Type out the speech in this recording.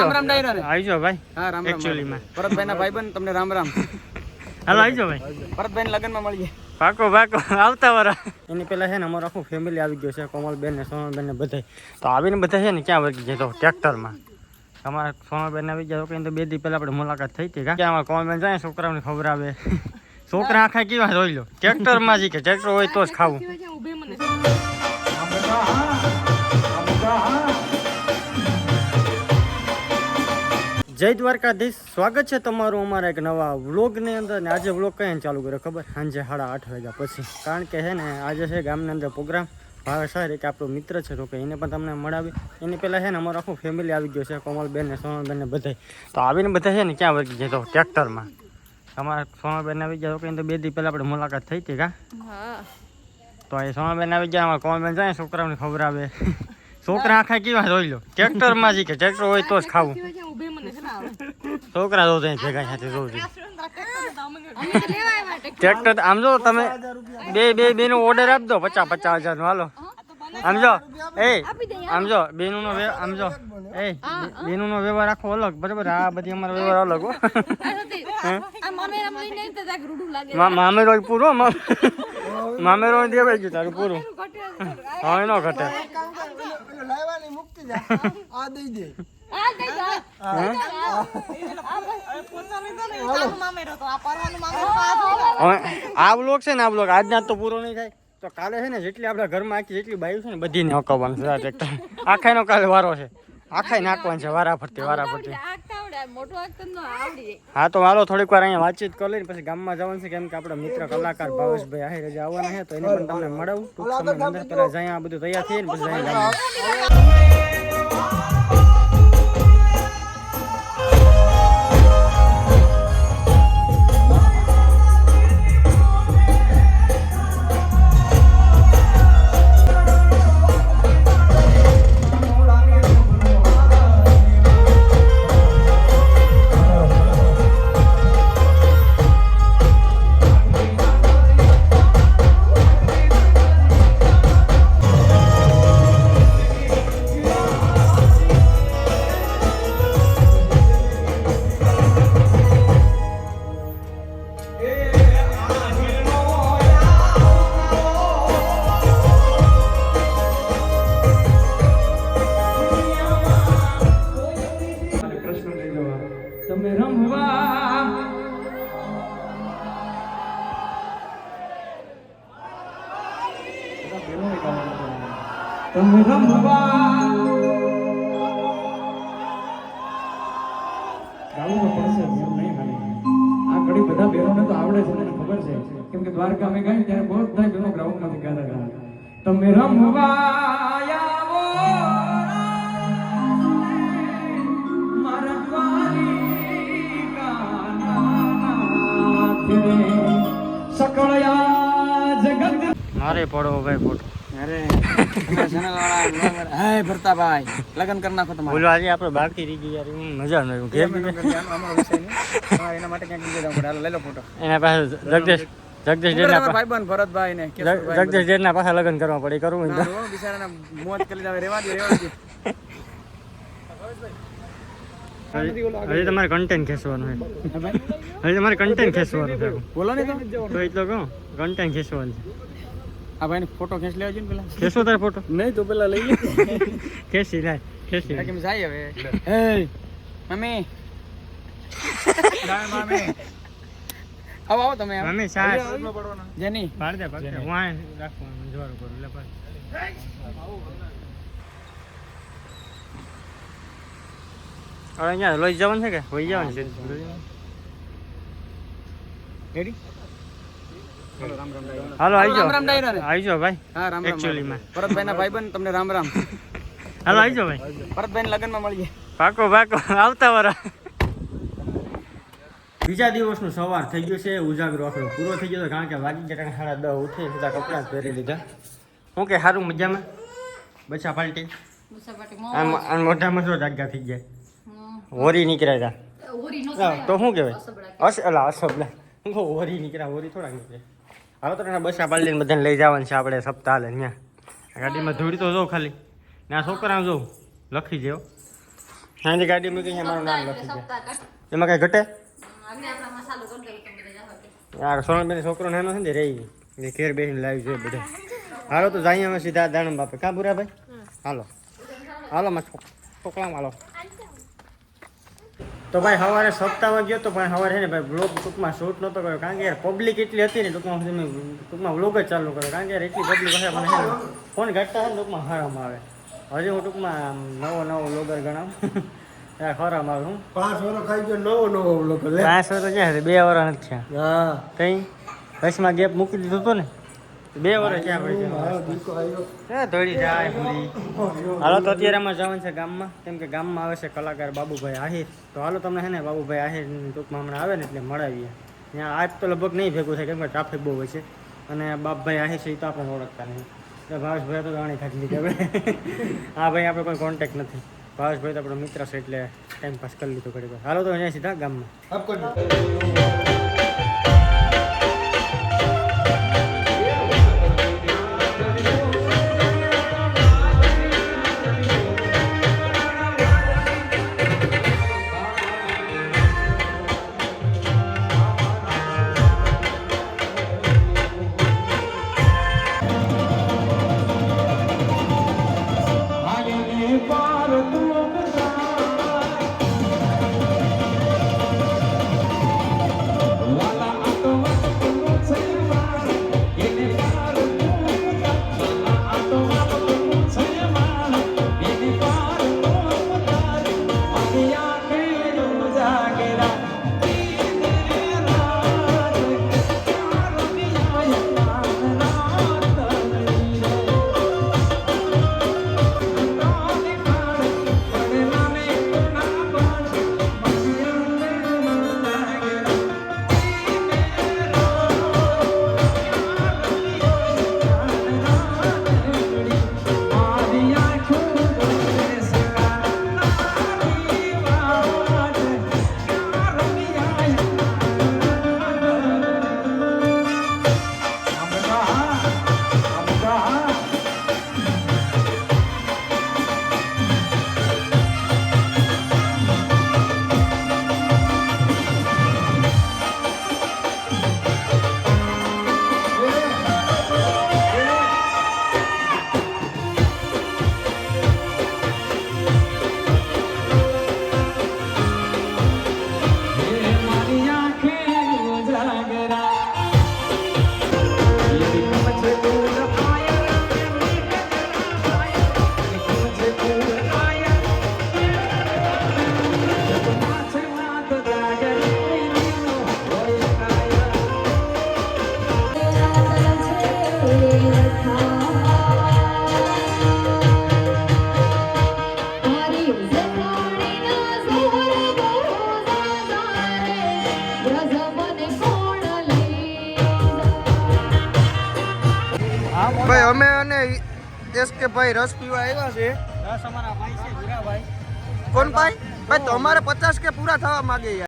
રામ રામ ડાયરા રે. આવી ભાઈ. હા રામ રામ એક્ચ્યુઅલી માં. ભરતભાઈ ના ભાઈબંધ તમને રામ રામ. હાલો આવજો ભાઈ. ભરતભાઈ ના લગ્નમાં મળીએ. પાકો પાકો આવતા વરા એની પહેલા છે ને અમારું આખું ફેમિલી આવી ગયું છે કોમલબેન ને સોનલબેન ને બધા તો આવીને બધા છે ને ક્યાં વર્ગી જાય તો ટ્રેક્ટરમાં. અમારા સોનલબેન આવી ગયા કઈ તો બે દી પહેલા આપણે મુલાકાત થઈ હતી ક્યાં અમારા કોમલબેન જાય છોકરાઓને ખબર આવે છોકરા આખા કેવા જોઈ લો? ટ્રેક્ટરમાં જી કે ટ્રેક્ટર હોય તો જ ખાવું. જય દ્વારકાધીશ. સ્વાગત છે તમારું અમારા એક નવા વ્લોગની અંદર. ને આજે વ્લોગ કઈ ચાલુ કર્યો ખબર? સાંજે સાડા આઠ વાગ્યા પછી. કારણ કે હે ને આજે છે ગામની અંદર પ્રોગ્રામ ભાવે સર એક આપણો મિત્ર છે તો કે એને પણ તમને મળાવી. એની પહેલાં છે ને અમારું આખું ફેમિલી આવી ગયું છે કોમલબેન ને સોનલબેન ને બધા તો આવીને બધા છે ને ક્યાં વર્ગી જાય તો ટ્રેક્ટરમાં અમારા સોનલબેન આવી ગયા તો કઈ તો બે દી પહેલાં આપણે મુલાકાત થઈ હતી કા? તો એ સોનલબેન આવી ગયા અમારા કોમલબેન જાય છોકરાઓને ખબર આવે છોકરા આખા કેવા જોઈ લો? ટ્રેક્ટરમાં જી કે ટ્રેક્ટર હોય તો જ ખાવું. છોકરા જો ત્યાં ભેગા સાથે જોઉં ટ્રેક્ટર આમ જો તમે બે બે બે નો ઓર્ડર આપી દો, પચાસ પચાસ હજાર નો હાલો. આમ એ, આમ જો બેનો નો આમ એ બેનું નો વ્યવહાર આખો અલગ. બરાબર? આ બધી અમારો વ્યવહાર અલગ હો. મા- મામેરો પૂરો, મા- મામેરો દેવાઈ ગયું તારું પૂરું. હવે નો ઘટે. આ દઈ દો આ આ થોડો હવે આ બ્લોક છે ને આ બ્લોક આજના તો પૂરો નહીં થાય. તો કાલે છે ને જેટલી આપણા ઘરમાં આખી જેટલી બાયું છે ને બધીને હકવવાનું છે. આ ટ્રેક્ટર આખાનો કાલે વારો છે. આખાય નાખવાનું છે વારા ફરતી વારા ફરતી. હા તો હાલો થોડીક વાર અહીંયા વાતચીત કરી લઈને પછી ગામમાં જવાનું છે કેમ કે આપણા મિત્ર કલાકાર ભાવેશભાઈ આહિર રજા આવવાના છે તો એને પણ તમને મળવું. ટૂંક સમય અંદર પેલા જઈ આ બધું તૈયાર થઈને પછી જાય Oh, રમવા ગાવું પડશે એમ નહીં ખાલી. આ ઘડી બધા બહેનોને તો આવડે છે મને ખબર છે. કેમ કે દ્વારકા અમે ગયા ત્યારે બહુ બધા બહેનો ગ્રાઉન્ડમાંથી ગાતા હતા. તમે રમવા આવો મારા દ્વારિકાનાથને સકળયા જગત. મારે પડો ભાઈ ફોટો. અરે. હાય ભરતાભાઈ લગ્ન કરી નાખો તમારે. બોલો આજે આપણે બાકી રહી ગઈ યાર મજા ન ઘેર. એના માટે ક્યાંક બીજે જવું પડે હાલો લઈ લો ફોટો. એના પાસે જગદીશ જગદીશ ડેરના ભાઈબંધ ભરતભાઈ ને જગદીશ ડેરના પાછા લગ્ન કરવા પડે કરવું હો, બિચારાના મોત કરી લાવે રેવા દે રેવા દે હજી તમારે કન્ટેન્ટ ખેંચવાનું છે. હજી તમારે કન્ટેન્ટ ખેંચવાનું છે. બોલો ને તો તો એટલો કહો કન્ટેન્ટ ખેંચવાનું છે. આ ભાઈને ફોટો ખેંચ લેવા જોઈએ ને પેલા? ખેંચો તારે ફોટો નહીં તો પેલા લઈ લે. ખેંચી લાય ખેંચી કેમ જાય હવે. એ મમ્મી. મમ્મી આવો આવો તમે. મમ્મી સાસ જેની. પાડ દે પાડ હું આ રાખવાનું જોવાનું કરું. લે પાડ. હવે અહીંયા લઈ જવાનું છે કે? વહી જવાનું છે? રેડી હાલો આવીજો. રામ. રામ ડાયરા રે. આવી ભાઈ હા રામ રામ એક્ચ્યુઅલી માં. ભરતભાઈ ના ભાઈબંધ તમને રામ રામ. હાલો આવી જાઓ ભાઈ. ભરતભાઈ ના લગ્નમાં મળીએ. પાકો પાકો આવતા વરા બીજા દિવસનો સવાર થઈ ગયું છે ઉજાગરો આખરો પૂરો થઈ ગયો કારણ કે વાગી ગયા સાડા દસ ઉઠે બધા કપડાં પહેરી લીધા. હું કે સારું મજામાં? બચા પાલટી? આમ મોઢામાં શું જાગ્યા થઈ ગયા. હોરી નીકળ્યા હતા તો શું કહેવાય? અસ અલા અસબલા હોરી નીકળ્યા હોરી થોડા નીકળે હવે તો એના બસા પાડીને બધાને લઈ જવાનું છે આપણે સપ્તાહ અહીંયા ગાડીમાં ધૂળી તો જો ખાલી. ને આ છોકરા જો લખી જેવો સાંજે ગાડી મૂકી છે મારું નામ લખી છે એમાં કાંઈ ઘટે? આ સોનલબેન છોકરો નાનો છે ને રહી ઘેર બેસીને લાવી જોઈએ બધા. હાલો તો જઈએ અમે સીધા દાણમ બાપે. કાં બુરા ભાઈ હાલો હાલો માં છોકરા હાલો. તો ભાઈ સવારે સપ્તાહમાં ગયો તો પણ સવારે છે ને ભાઈ બ્લોગ ટૂંકમાં શૂટ નહોતો કર્યો. કારણ કે યાર પબ્લિક એટલી હતી ને ટૂંકમાં મેં ટૂંકમાં બ્લોગ જ ચાલુ કર્યો. કારણ કે યાર એટલી પબ્લિક હશે મને ફોન ઘટતા હોય ને ટૂંકમાં હારામાં આવે. હજી હું ટૂંકમાં નવો નવો બ્લોગર ગણાવ. ખરામ આવે હું. પાંચ વર્ષ ખાઈ ગયો નવો નવો લે. પાંચ વર્ષ ક્યાં બે વર્ષ નથી હા. કઈ? બસમાં ગેપ મૂકી દીધું હતું ને? બે વર્ષ દોડી જાય હાલો, તો અત્યારે અમે જવાનું છે ગામમાં. કેમ કે ગામમાં આવે છે કલાકાર બાબુભાઈ આહિર. તો હાલો, તમને હે ને બાબુભાઈ આહિર ટૂંકમાં હમણાં આવે ને એટલે મળાવીએ. ત્યાં આજ તો લગભગ નહીં ભેગું થાય, કેમ કે ટ્રાફિક બહુ હોય છે. અને બાપભાઈ આહિર છે એ તો આપણે ઓળખતા નહીં. ભાવેશભાઈ તો જાણી ખાધી કે હા, ભાઈ, આપણે કોઈ કોન્ટેક્ટ નથી. ભાવેશભાઈ તો આપણો મિત્ર છે, એટલે ટાઈમ પાસ કરી લીધો ઘડી હાલો, તો અહીંયા સીધા ગામમાં. ભાઈ અમે અને એસ કે ભાઈ રસ પીવા આવ્યા છે રસ અમારા ભાઈ છે ભાઈ કોણ ભાઈ? ભાઈ તમારે પચાસ કે પૂરા થવા માંગે યાર.